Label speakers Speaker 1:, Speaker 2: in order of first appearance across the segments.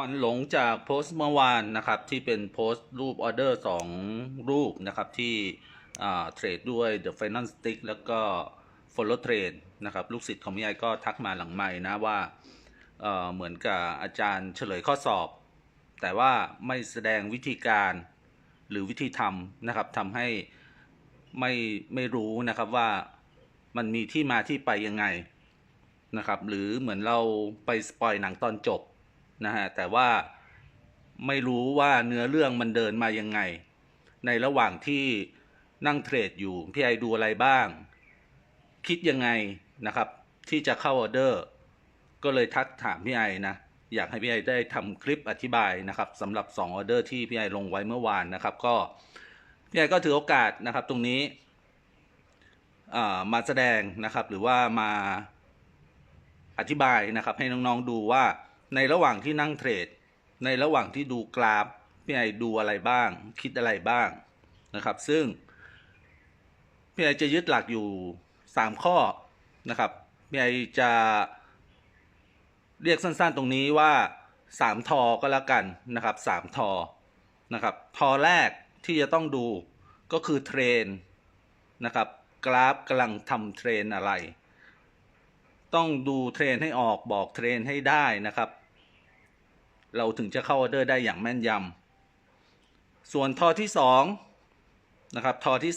Speaker 1: ควันหลงจากโพสต์เมื่อวานนะครับที่เป็นโพสต์รูปออเดอร์สองรูปนะครับที่เทรดด้วย The Final Stick แล้วก็ Follow Trade นะครับลูกศิษย์ของพี่ไอก็ทักมาหลังใหม่นะว่าเเหมือนกับอาจารย์เฉลยข้อสอบ แต่ว่าไม่แสดงวิธีการหรือวิธีทำนะครับทำให้ไม่ไม่รู้นะครับว่ามันมีที่มาที่ไปยังไงนะครับหรือเหมือนเราไปสปอยหนังตอนจบ นะฮะแต่ว่าไม่รู้ว่าเนื้อเรื่องมันเดินมายังไง ในระหว่างที่นั่งเทรดอยู่พี่ไอดูอะไรบ้าง คิดยังไงนะครับที่จะเข้าออเดอร์ ก็เลยทักถามพี่ไอนะอยากให้พี่ไอได้ทำคลิปอธิบายนะครับสำหรับ2ออเดอร์ที่พี่ไอลงไว้เมื่อวานนะครับ ก็พี่ไอก็ถือโอกาสนะครับตรงนี้มาแสดงนะครับหรือว่ามาอธิบายนะครับให้น้องๆดูว่า ในระหว่างที่นั่งเทรด ในระหว่างที่ดูกราฟพี่ไอดูอะไรบ้าง คิดอะไรบ้างนะครับ ซึ่งพี่ไอจะยึดหลักอยู่ 3 ข้อนะครับพี่ไอจะเรียกสั้น ๆตรงนี้ว่า 3 ทอก็แล้วกันนะครับ 3 ทอนะครับ ทอแรกที่จะต้องดูก็คือเทรนนะครับกราฟกำลังทำเทรนอะไร ต้องดูเทรนให้ออกบอกเทรนให้ได้นะครับ เราถึงจะเข้าออเดอร์ได้อย่างแม่นยำส่วนทอที่2นะครับทอที่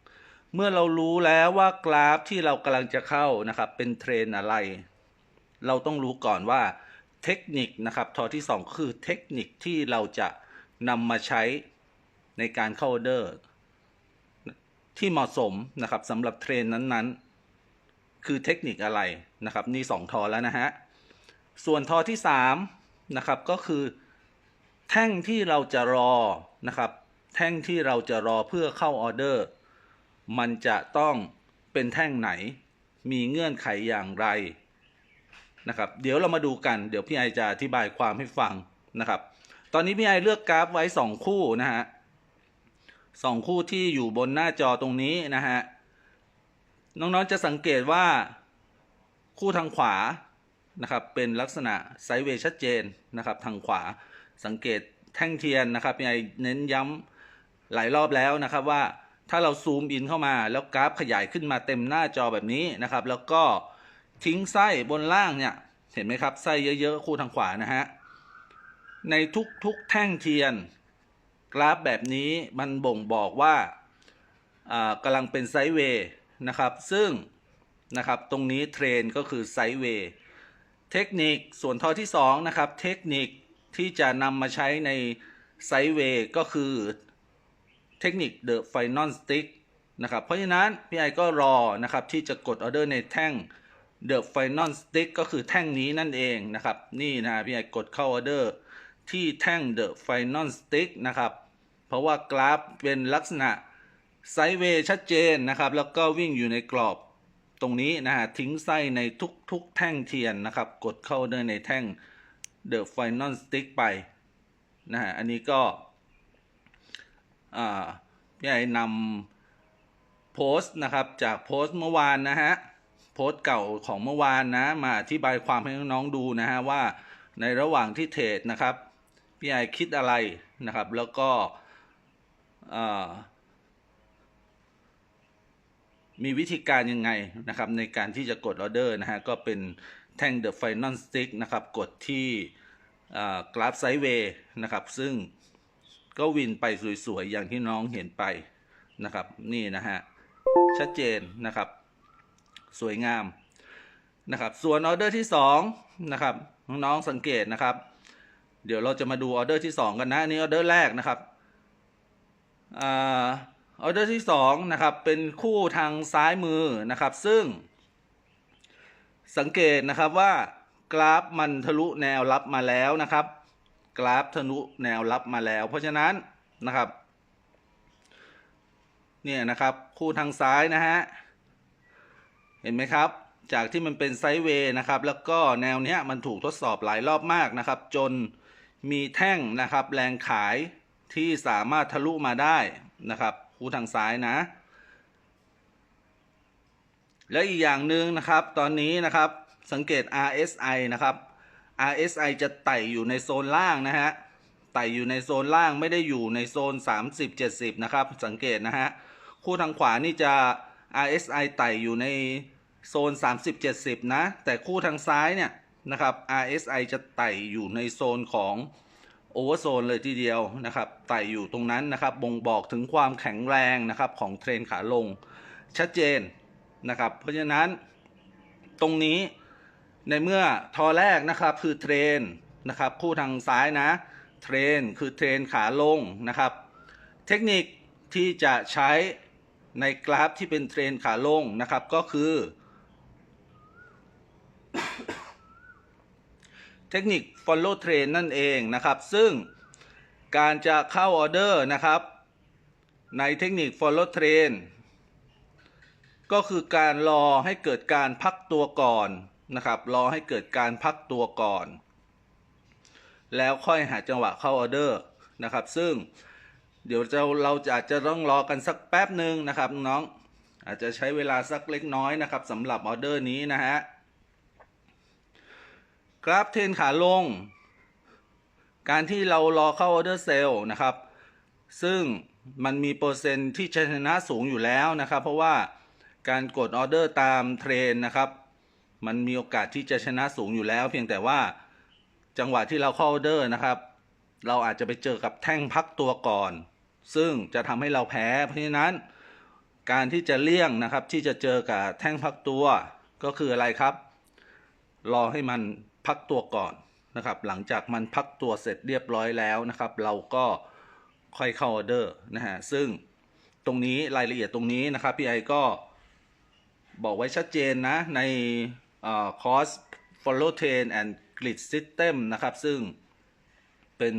Speaker 1: 2 เมื่อเรารู้แล้วว่ากราฟที่เรากำลังจะเข้านะครับเป็นเทรนอะไร เราต้องรู้ก่อนว่าเทคนิคนะครับทอที่ 2 คือเทคนิคที่เราจะนำมาใช้ในการเข้าออเดอร์ ที่เหมาะสมนะครับสำหรับเทรนนั้นๆ คือเทคนิคอะไรนะครับนี่ 2 ทอแล้วนะฮะส่วนทอที่ 3 นะครับก็คือแท่งที่เราจะรอนะครับ แท่งที่เราจะรอเพื่อเข้าออเดอร์ มันจะต้องเป็นแท่งไหน มีเงื่อนไขอย่างไรนะครับ เดี๋ยวเรามาดูกัน เดี๋ยวพี่ไอจะอธิบายความให้ฟังนะครับ ตอนนี้พี่ไอเลือกกราฟไว้2คู่นะฮะสองคู่ที่อยู่บนหน้าจอตรงนี้นะฮะน้องๆจะสังเกตว่าคู่ทางขวา นะครับเป็นลักษณะไซด์เวย์ชัดเจนนะครับทางขวาสังเกตแท่งเทียนนะครับยังไงเน้นย้ำหลายรอบแล้วนะครับว่าถ้าเราซูมอินเข้ามาแล้วกราฟขยายขึ้นมาเต็มหน้าจอแบบนี้นะครับ แล้วก็ทิ้งไส้บนล่างเนี่ยเห็นไหมครับไส้เยอะๆคู่ทางขวานะฮะในทุกๆแท่งเทียน กราฟแบบนี้มันบ่งบอกว่าอ่ากำลังเป็นไซด์เวย์นะครับ ซึ่งนะครับตรงนี้เทรนก็คือไซด์เวย์ เทคนิคส่วนทอที่2นะครับเทคนิคที่จะนำมาใช้ในไซเวย์ก็คือเทคนิค The Final Stick นะครับเพราะฉะนั้นพี่ไอก็รอนะครับที่จะกดออเดอร์ในแท่ง The Final Stick ก็คือแท่งนี้นั่นเองนะครับนี่นะพี่ไอกดเข้าออเดอร์ที่แท่ง The Final Stick นะครับเพราะว่ากราฟเป็นลักษณะไซเวย์ชัดเจนนะครับแล้วก็วิ่งอยู่ในกรอบ ตรงนี้นะฮะทิ้งไส้ในทุกๆ แท่งเทียนนะครับ กดเข้าเดินในแท่ง The Final Stick ไปนะฮะอันนี้ก็พี่ไอ้นำโพสต์นะครับ จากโพสต์เมื่อวานนะฮะโพสต์เก่าของเมื่อวานนะมาอธิบายความให้น้องๆดูนะฮะว่าในระหว่างที่เทรดนะครับพี่ไอคิดอะไรนะครับ แล้วก็อ่า มีวิธีการยังไงนะครับในการที่จะกดออเดอร์นะฮะก็เป็นแท่ง The Final Stick นะครับกดที่กราฟไซด์เวย์นะครับซึ่งก็วินไปสวยๆ อย่างที่น้องเห็นไปนะครับนี่นะฮะชัดเจนนะครับสวยงามนะครับส่วนออเดอร์ที่2นะครับน้องๆสังเกตนะครับ เดี๋ยวเราจะมาดูออเดอร์ที่ 2 กันนะนนี้ออเดอร์แรกนะครับ ออเดอร์ที่2นะครับเป็นคู่ทางซ้ายมือนะครับ ซึ่ง สังเกตนะครับว่ากราฟมันทะลุแนวรับมาแล้วนะครับ กราฟทะลุแนวรับมาแล้ว เพราะฉะนั้นนะครับเนี่ยนะครับคู่ทางซ้ายนะฮะเห็นไหมครับ จากที่มันเป็นไซด์เวย์นะครับ แล้วก็แนวเนี้ยมันถูกทดสอบหลายรอบมากนะครับ จนมีแท่งนะครับ แรงขายที่สามารถทะลุมาได้นะครับ คู่ทางซ้ายนะ และอีกอย่างหนึ่งนะครับ ตอนนี้นะครับสังเกต RSI นะครับ RSI จะไต่อยู่ในโซนล่างนะฮะ ไต่อยู่ในโซนล่างไม่ได้อยู่ในโซน 30 70 นะครับ สังเกตนะฮะ คู่ทางขวานี่จะ RSI ไต่อยู่ในโซน 30 70 นะ แต่คู่ทางซ้ายเนี่ยนะครับ RSI จะไต่อยู่ในโซนของ โอเวอร์โซนเลยทีเดียวนะครับไต่อยู่ตรงนั้นนะครับบ่งบอกถึงความแข็งแรงนะครับของเทรนขาลงชัดเจนนะครับ เพราะฉะนั้นตรงนี้ในเมื่อทอแรกนะครับคือเทรนนะครับคู่ทางซ้ายนะเทรนคือเทรนขาลงนะครับ เทคนิคที่จะใช้ในกราฟที่เป็นเทรนขาลงนะครับก็คือ เทคนิค follow trend นั่นเองนะครับ ซึ่งการจะเข้าออเดอร์นะครับ ในเทคนิค follow trend ก็คือการรอให้เกิดการพักตัวก่อนนะครับ รอให้เกิดการพักตัวก่อน แล้วค่อยหาจังหวะเข้าออเดอร์นะครับ ซึ่งเดี๋ยวจะเราจะอาจจะต้องรอกันสักแป๊บหนึ่งนะครับน้องอาจจะใช้เวลาสักเล็กน้อยนะครับสำหรับออเดอร์นี้นะฮะ กราฟเทรนขาลง การที่เรารอเข้าออเดอร์เซลล์นะครับ ซึ่งมันมีเปอร์เซ็นต์ที่ชนะสูงอยู่แล้วนะครับ เพราะว่าการกดออเดอร์ตามเทรนนะครับ มันมีโอกาสที่จะชนะสูงอยู่แล้ว เพียงแต่ว่าจังหวะที่เราเข้าออเดอร์นะครับ เราอาจจะไปเจอกับแท่งพักตัวก่อน ซึ่งจะทำให้เราแพ้ เพราะฉะนั้น การที่จะเลี่ยงนะครับที่จะเจอกับแท่งพักตัวก็คืออะไรครับ รอให้มัน พักตัวก่อนนะครับ หลังจากมันพักตัวเสร็จเรียบร้อยแล้วนะครับ เราก็ค่อยเข้าออเดอร์นะฮะ ซึ่งตรงนี้รายละเอียดตรงนี้นะครับพี่ไอก็บอกไว้ชัดเจนนะ ในคอร์ส follow train and grid system นะครับ ซึ่งเป็น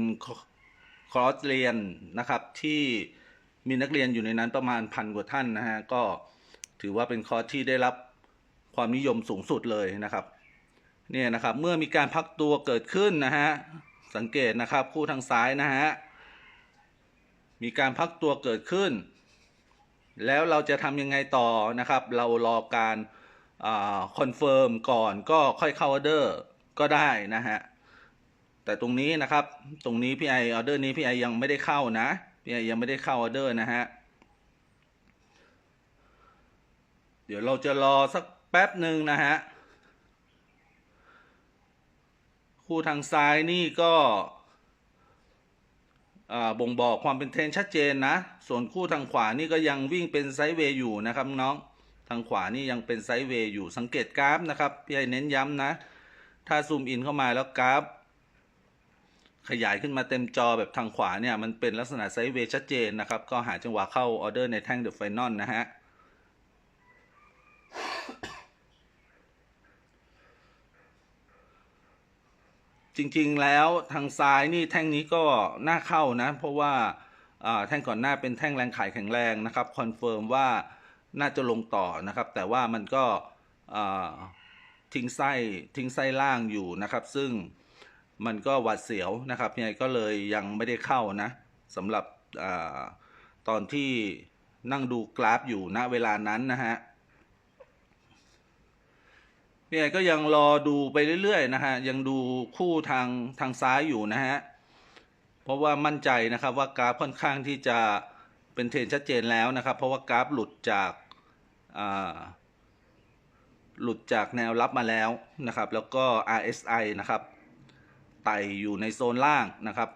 Speaker 1: คอร์สเรียนนะครับที่มีนักเรียนอยู่ในนั้นประมาณพันกว่าท่านนะฮะ ก็ถือว่าเป็นคอร์สที่ได้รับความนิยมสูงสุดเลยนะครับ เนี่ยนะครับเมื่อมีการพักตัวเกิดขึ้นนะฮะสังเกตนะครับคู่ทางซ้ายนะฮะมีการพักตัวเกิดขึ้น แล้วเราจะทำยังไงต่อนะครับ เรารอการคอนเฟิร์มก่อนก็ค่อยเข้าออเดอร์ก็ได้นะฮะแต่ตรงนี้นะครับตรงนี้พี่ไอออเดอร์นี้พี่ไอยังไม่ได้เข้านะพี่ไอยังไม่ได้เข้าออเดอร์นะฮะเดี๋ยวเราจะรอสักแป๊บหนึ่งนะฮะ คู่ทางซ้ายนี่ก็บ่งบอกความเป็นเทรนชัดเจนนะ ส่วนคู่ทางขวานี่ก็ยังวิ่งเป็นไซด์เวย์อยู่นะครับน้อง ทางขวานี่ยังเป็นไซด์เวย์อยู่ สังเกตกราฟนะครับพี่ไอเน้นย้ำนะ ถ้าซูมอินเข้ามาแล้วกราฟ ขยายขึ้นมาเต็มจอแบบทางขวาเนี่ยมันเป็นลักษณะไซด์เวย์ชัดเจนนะครับ ก็หาจังหวะเข้าออเดอร์ในแท่งเดอะไฟนอลนะฮะ จริงๆแล้วทางซ้ายนี่แท่งนี้ก็น่าเข้านะ เพราะว่าแท่งก่อนหน้าเป็นแท่งแรงขายแข็งแรงนะครับคอนเฟิร์มว่าน่าจะลงต่อนะครับ แต่ว่ามันก็ทิ้งไส้ทิ้งไส้ล่างอยู่นะครับ ซึ่งมันก็หวาดเสียวนะครับยังไงก็เลยยังไม่ได้เข้านะสำหรับอตอนที่นั่งดูกราฟอยู่ณเวลานั้นนะฮะ พี่ไอก็ยังรอดูไปเรื่อยๆนะฮะยังดูคู่ทางทางซ้ายอยู่นะฮะเพราะว่ามั่นใจนะครับว่ากราฟค่อนข้างที่จะเป็นเทรนชัดเจนแล้วนะครับ เพราะว่ากราฟหลุดจากาหลุดจากแนวรับมาแล้วนะครับ แล้วก็ RSI นะครับไต่อยู่ในโซนล่างนะครับ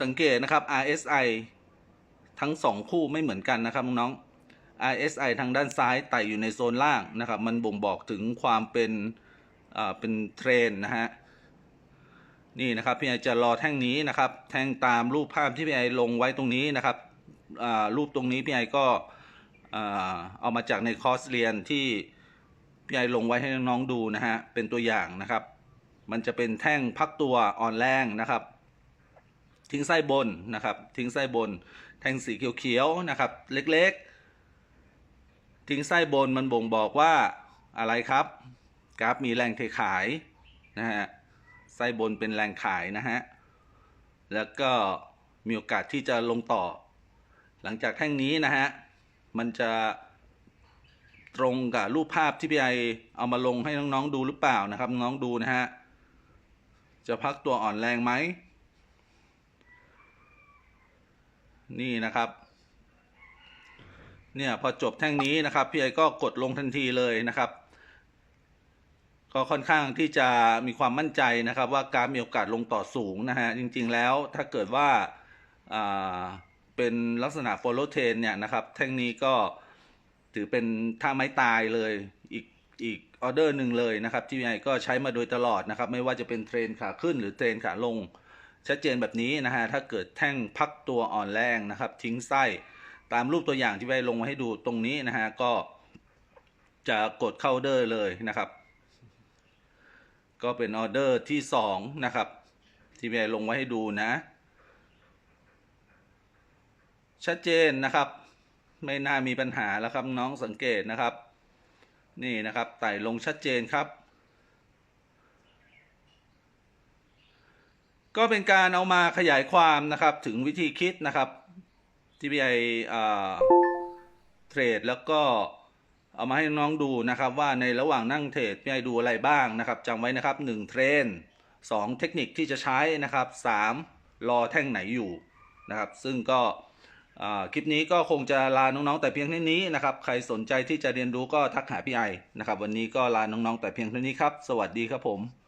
Speaker 1: สังเกตนะครับ RSI ทั้งสองคู่ไม่เหมือนกันนะครับน้อง RSI ทางด้านซ้ายไต่อยู่ในโซนล่างนะครับ มันบ่งบอกถึงความเป็นอ่าเป็นเทรนนะฮะ นี่นะครับพี่ไอจะรอแท่งนี้นะครับ แท่งตามรูปภาพที่พี่ไอลงไว้ตรงนี้นะครับอ่ารูปตรงนี้พี่ไอก็อเอามาจากในคอร์สเรียนที่พี่ไอลงไว้ให้น้องๆดูนะฮะ เป็นตัวอย่างนะครับ มันจะเป็นแท่งพักตัวอ่อนแรงนะครับ ทิ้งไส้บนนะครับ ทิ้งไส้บน แท่งสีเขียวๆนะครับ เล็กๆ ทิ้งไส้บนมันบ่งบอกว่าอะไรครับ กราฟมีแรงเทขายนะฮะไส้บนเป็นแรงขายนะฮะ แล้วก็มีโอกาสที่จะลงต่อ หลังจากแท่งนี้นะฮะ มันจะตรงกับรูปภาพที่พี่ไอเอามาลงให้น้องๆดูหรือเปล่านะครับ น้องดูนะฮะ จะพักตัวอ่อนแรงไหม นี่นะครับ เนี่ยพอจบแท่งนี้นะครับพี่ไอก็กดลงทันทีเลยนะครับ ก็ค่อนข้างที่จะมีความมั่นใจนะครับ ว่าการมีโอกาสลงต่อสูงนะฮะจริงๆแล้วถ้าเกิดว่าาเป็นลักษณะ follow trend เนี่ยนะครับแท่งนี้ก็ถือเป็นท่าไม้ตายเลยอีกอีกออเดอร์หนึ่งเลยนะครับที่ไอก็ใช้มาโดยตลอดนะครับ ไม่ว่าจะเป็นเทรนขาขึ้นหรือเทรนขาลงชัดเจนแบบนี้นะฮะถ้าเกิดแท่งพักตัวอ่อนแรงนะครับ ทิ้งไส้ ตามรูปตัวอย่างที่ไว้ลงมาให้ดูตรงนี้นะฮะก็จะกดเข้าออเดอร์เลยนะครับ ก็เป็นออเดอร์ที่สองนะครับ ที่ไว้ลงไว้ให้ดูนะ ชัดเจนนะครับ ไม่น่ามีปัญหาแล้วครับน้องสังเกตนะครับ นี่นะครับไต่ลงชัดเจนครับก็เป็นการเอามาขยายความนะครับถึงวิธีคิดนะครับ ที่พี่ไอเทรดแล้วก็เอามาให้น้องดูนะครับว่าในระหว่างนั่งเทรดพี่ไอดูอะไรบ้างนะครับจำไว้นะครับ1เทรน2เทคนิคที่จะใช้นะครับ3รอแท่งไหนอยู่นะครับ ซึ่งก็คลิปนี้ก็คงจะลาน้อง ๆ แต่เพียงเท่านี้นะครับ ใครสนใจที่จะเรียนรู้ก็ทักหาพี่ไอนะครับ วันนี้ก็ลาน้อง ๆ แต่เพียงเท่านี้ครับ สวัสดีครับผม